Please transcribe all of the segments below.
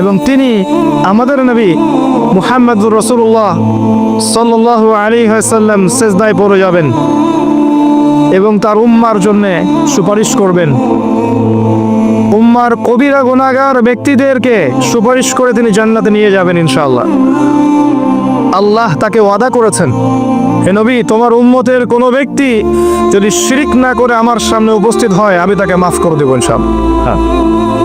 এবং তিনি আমাদের নবী মুহাম্মদুর রসুল্লাহ সাল্লাহ আলী হাসাল্লাম সেজদায় পড়ে যাবেন এবং তার উম্মার জন্যে সুপারিশ করবেন। উম্মার কবিরা গুণাগার ব্যক্তিদেরকে সুপারিশ করে তিনি জান্নাতে নিয়ে যাবেন ইনশাআল্লাহ। আল্লাহ তাকে ওয়াদা করেছেন, হে নবী, তোমার উম্মতের কোনো ব্যক্তি যদি শিরিক না করে আমার সামনে উপস্থিত হয়, আমি তাকে মাফ করে দেবো ইনশাআল্লাহ। হ্যাঁ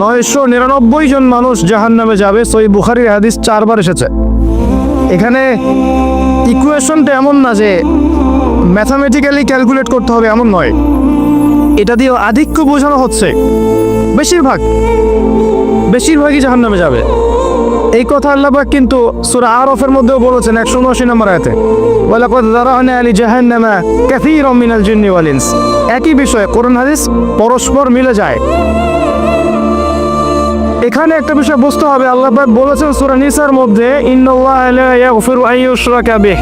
নয়শো নিরানব্বই জন মানুষ জাহান্নামে যাবে। সই বুখারির হাদিস চারবার এসেছে। এখানে ইকুয়েশনটা এমন না যে ম্যাথামেটিক্যালি ক্যালকুলেট করতে হবে, এমন নয়। এটা দিয়ে আধিক্য বোঝানো হচ্ছে। বেশিরভাগ, বেশিরভাগই জাহান্নামে যাবে। এই কথা আল্লাহবাক কিন্তু সুরা আরফের মধ্যেও বলেছেন একশো উনআশি নম্বর আয়াতে। ওয়ালাকাদ আলি জাহান্নামা কাসীরাম মিনাল জিন্নি একই বিষয়ে কোরআন হাদিস পরস্পর মিলে যায়। এখানে একটা বিষয় বুঝতে হবে, আল্লাহ পাক বলেছেন সূরা নিসার মধ্যে, ইন্নাল্লাহ লা ইয়াগফিরু আন ইউশরাকা বিহ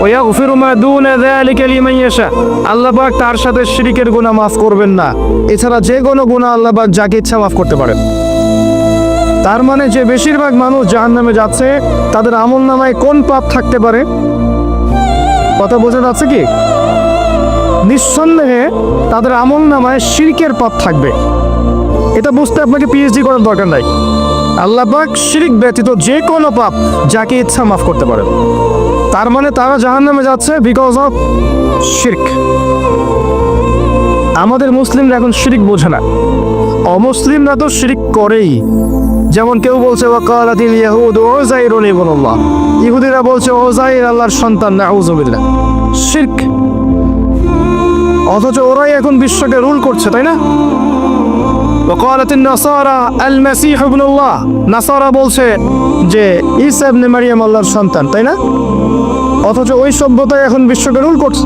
ওয়া ইয়াগফিরু মা দুনা যালিকা লিমান ইয়াশা। আল্লাহ পাক তার সাথে শিরকের গুনাহ মাফ করবেন না। এছাড়া যে কোনো গুনাহ আল্লাহ পাক যাকে ইচ্ছা মাফ করতে পারেন। তার মানে যে বেশিরভাগ মানুষ জাহান্নামে যাচ্ছে, তাদের আমল নামায় কোন পাপ থাকতে পারে? কথা বোঝা যাচ্ছে কি? নিঃসন্দেহে তাদের আমল নামায় শিরকের পাপ থাকবে। এটা বুঝতে আপনাকে পিএইচডি করার দরকার নাই। আল্লাহ পাক শিরিক ব্যতীত যে কোনো পাপ যাকে ইচ্ছা মাফ করতে পারেন। তার মানে তারা জাহান্নামে যাচ্ছে বিকজ অফ শিরক আমাদের মুসলিমরা এখন শিরিক বোঝে না। অমুসলিমরা তো শিরিক করেই। যেমন কেউ বলছে ওয়াকালাতিল ইয়াহুদ ওজাইরুন ইবনুল্লাহ। ইহুদিরা বলছে ওজাইর আল্লাহর সন্তান নাউজুবিল্লাহ শিরক। অথচ ওরাই এখন বিশ্বকে রুল করছে, তাই না? وقالت النصارى المسيح ابن الله নাসারা বলছে যে ঈসা ইবনে মারিয়াম আল্লাহর সন্তান তাই না অথচ ওই সভ্যতায় এখন বিশ্বকে রুল করছে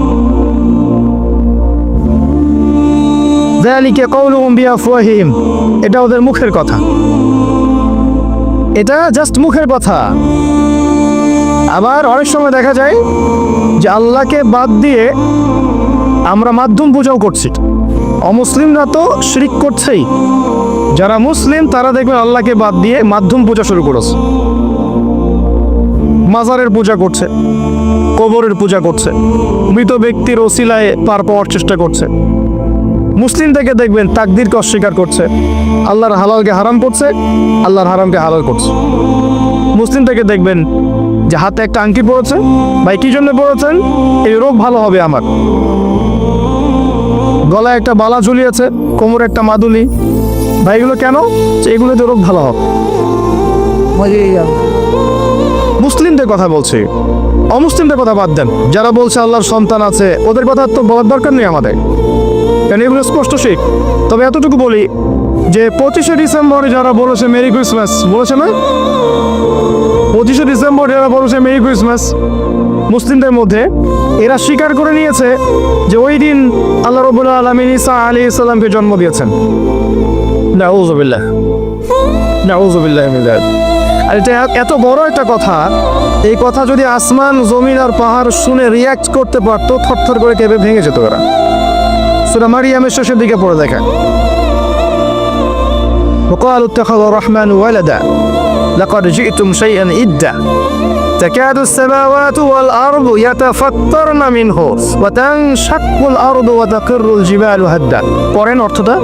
ذلك قولهم بأفواههم এটা ওদের মুখের কথা এটা জাস্ট মুখের কথা আবার অনেক সময় দেখা যায় যে আল্লাহকে বাদ দিয়ে আমরা মাধ্যম পূজাও করছি অমুসলিমরা তো শিরিক করছেই। যারা মুসলিম, তারা দেখবেন আল্লাহকে বাদ দিয়ে মাধ্যম পূজা শুরু করেছে। মাজারের পূজা করছে, কবরের পূজা করছে, মৃত ব্যক্তির ওসিলায় পার পাওয়ার চেষ্টা করছে। মুসলিম থেকে দেখবেন তাকদিরকে অস্বীকার করছে। আল্লাহর হালালকে হারাম করছে, আল্লাহর হারামকে হালাল করছে। মুসলিম থেকে দেখবেন যে হাতে একটা আংটি পড়েছে ভাই কি জন্য পড়েছেন এই রোগ ভালো হবে আমার। গলায় একটা বালা ঝুলিয়েছে, কোমরে একটা মাদুলি। ভাই, এগুলো কেন? যে এগুলোতে রোগ ভালো হবে মুসলিমদের কথা বলছি। অমুসলিমদের কথা বাদ দেন। যারা বলছে আল্লাহর সন্তান আছে, ওদের কথা তো বলার দরকার নেই আমাদের। কেন? এগুলো স্পষ্ট শিখ। তবে এতটুকু বলি যে, পঁচিশে ডিসেম্বরে যারা বলেছে, মেরি ক্রিসমাস, বলেছে না? পঁচিশে ডিসেম্বর যারা বলেছে মেরি ক্রিসমাস মুসলিমদের মধ্যে এরা স্বীকার করে নিয়েছে যে ওই দিন আল্লাহ রবুল আলমিন ইসা আলী ইসলামকে জন্ম দিয়েছেন নাউজুবিল্লাহ নাউজুবিল্লাহ মিন যালিক। আর এটা এত বড় একটা কথা এই কথা যদি আসমান জমিন আর পাহাড় শুনে রিয়াক্ট করতে পারতো থরথর করে কেঁপে ভেঙে যেত এরা সুরা মারিয়ামের শেষের দিকে পড়ে দেখেন وقالوا اتخذ الرحمن ولدا لقد جئتم شيئا إدا تكاد السماوات والأرض يتفطرن منه وتنشق الأرض وتقر الجبال هدا পরেন অর্থটা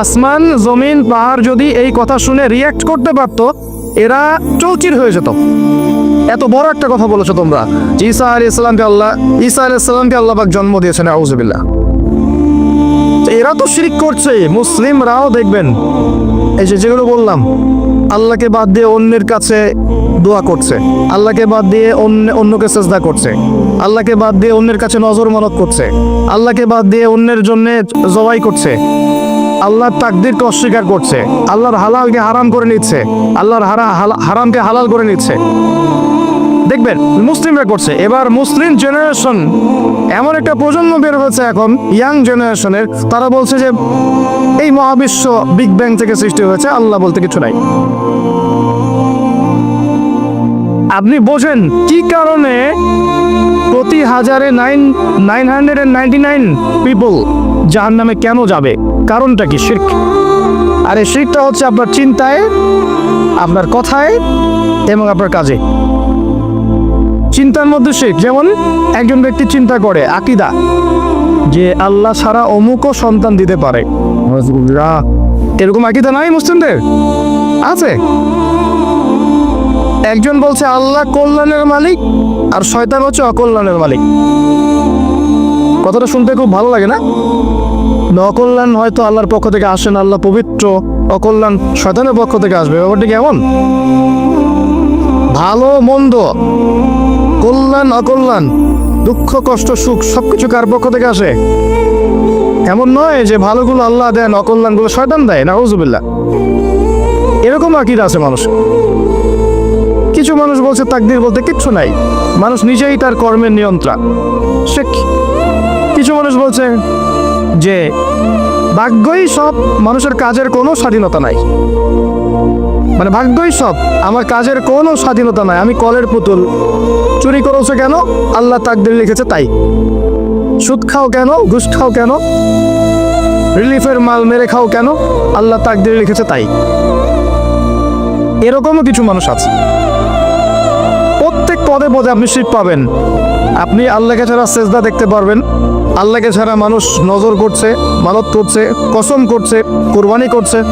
আসমান জমিন পাহাড় যদি এই কথা শুনে রিয়াক্ট করতে পারত এরা চৌচির হয়ে যেত এত বড় একটা কথা বলেছো তোমরা যে ঈসা আলী ইসলামকে আল্লাহ ঈসা আলী ইসলামকে আল্লাহ পাক জন্ম দিয়েছেন আউজবিল্লাহ তো এরা তো শিরিক করছে মুসলিমরাও দেখবেন এই যে যেগুলো বললাম আল্লাহকে বাদ দিয়ে অন্যের কাছে দোয়া করছে। আল্লাহকে বাদ দিয়ে অন্য, অন্যকে চেষ্টা করছে। আল্লাহকে বাদ দিয়ে অন্যের কাছে নজর মনত করছে। আল্লাহকে বাদ দিয়ে অন্যের জন্য জবাই করছে। আল্লাহর তাকদিরকে অস্বীকার করছে। আল্লাহর হালালকে হারাম করে নিচ্ছে। আল্লাহর হারা হারামকে হালাল করে নিচ্ছে। দেখবেন, মুসলিমরা করছে। এবার মুসলিম জেনারেশন এমন একটা প্রজন্ম বের হয়েছে এখন ইয়াং জেনারেশনের তারা বলছে যে, এই মহাবিশ্ব বিগ ব্যাং থেকে সৃষ্টি হয়েছে, আল্লাহ বলতে কিছু নাই। আপনি বোঝেন কি কারণে প্রতি হাজারে nine nine hundred and ninety nine people জাহান নামে কেন যাবে? কারণটা কি শির্ক? আর এই শিরকটা হচ্ছে আপনার চিন্তায়, আপনার কথায় এবং আপনার কাজে। চিন্তার মধ্যে শেখ যেমন একজন ব্যক্তি চিন্তা করে আকিদা যে আল্লাহ ছাড়া অমুকও সন্তান দিতে পারে। এরকম আকিদা নাই মুসলিমদের? আছে? একজন বলছে আল্লাহ কল্যাণের মালিক আর শয়তান হচ্ছে অকল্যাণের মালিক। কথাটা শুনতে খুব ভালো লাগে না, অকল্যাণ হয়তো আল্লাহর পক্ষ থেকে আসেন আল্লাহ পবিত্র অকল্যাণ শয়তানের পক্ষ থেকে আসবে। ব্যাপারটা কেমন? ভালো মন্দ। কল্যাণ, অকল্যাণ, দুঃখ, কষ্ট, সুখ, সবকিছু কার পক্ষ থেকে আসে? এমন নয় যে ভালোগুলো আল্লাহ দেন, অকল্যাণগুলো শয়তান দেয় না হুজুবিল্লা এরকম আকিদ আছে মানুষ। কিছু মানুষ বলছে, তাকদির বলতে কিচ্ছু নাই। মানুষ নিজেই তার কর্মের নিয়ন্ত্রণ সে কিছু মানুষ বলছে যে, ভাগ্যই সব মানুষের কাজের কোনো স্বাধীনতা নাই। মানে ভাগ্যই সব। আমার কাজের কোনো স্বাধীনতা নাই, আমি কলের পুতুল। চুরি করেছ কেন? আল্লাহ তাকদির লিখেছে তাই। সুদ খাও কেন? ঘুষ খাও কেন? রিলিফের মাল মেরে খাও কেন? আল্লাহ তাকদির লিখেছে তাই। এরকমও কিছু মানুষ আছে। প্রত্যেক পদে পদে আপনি শিখ পাবেন। আপনি আল্লাহকে ছাড়া সেজদা দেখতে পারবেন। আল্লাহকে ছাড়া মানুষ নজর করছে মানত করছে কসম করছে কোরবানি করছে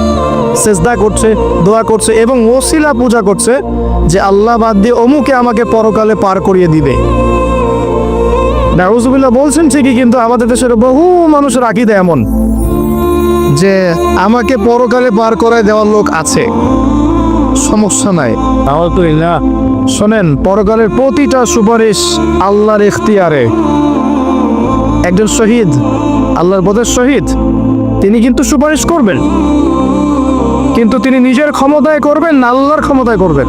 সেজদা করছে দোয়া করছে এবং ওসিলা পূজা করছে যে আল্লাহ বাদ দিয়ে অমুকে আমাকে পরকালে পার করিয়ে দিবে। নাউজুবিল্লাহ বলছেন ঠিকই কিন্তু আমাদের দেশের বহু মানুষের আকিদা এমন যে আমাকে পরকালে পার করায় দেওয়ার লোক আছে। সমস্যা নাই। আলহামদুলিল্লাহ। শোনেন পরকালের প্রতিটা সুপারিশ আল্লাহর এখতিয়ারে। একজন শহীদ, আল্লাহর বোধের শহীদ, তিনি কিন্তু সুপারিশ করবেন। কিন্তু তিনি নিজের ক্ষমতায় করবেন না, আল্লাহর ক্ষমতায় করবেন।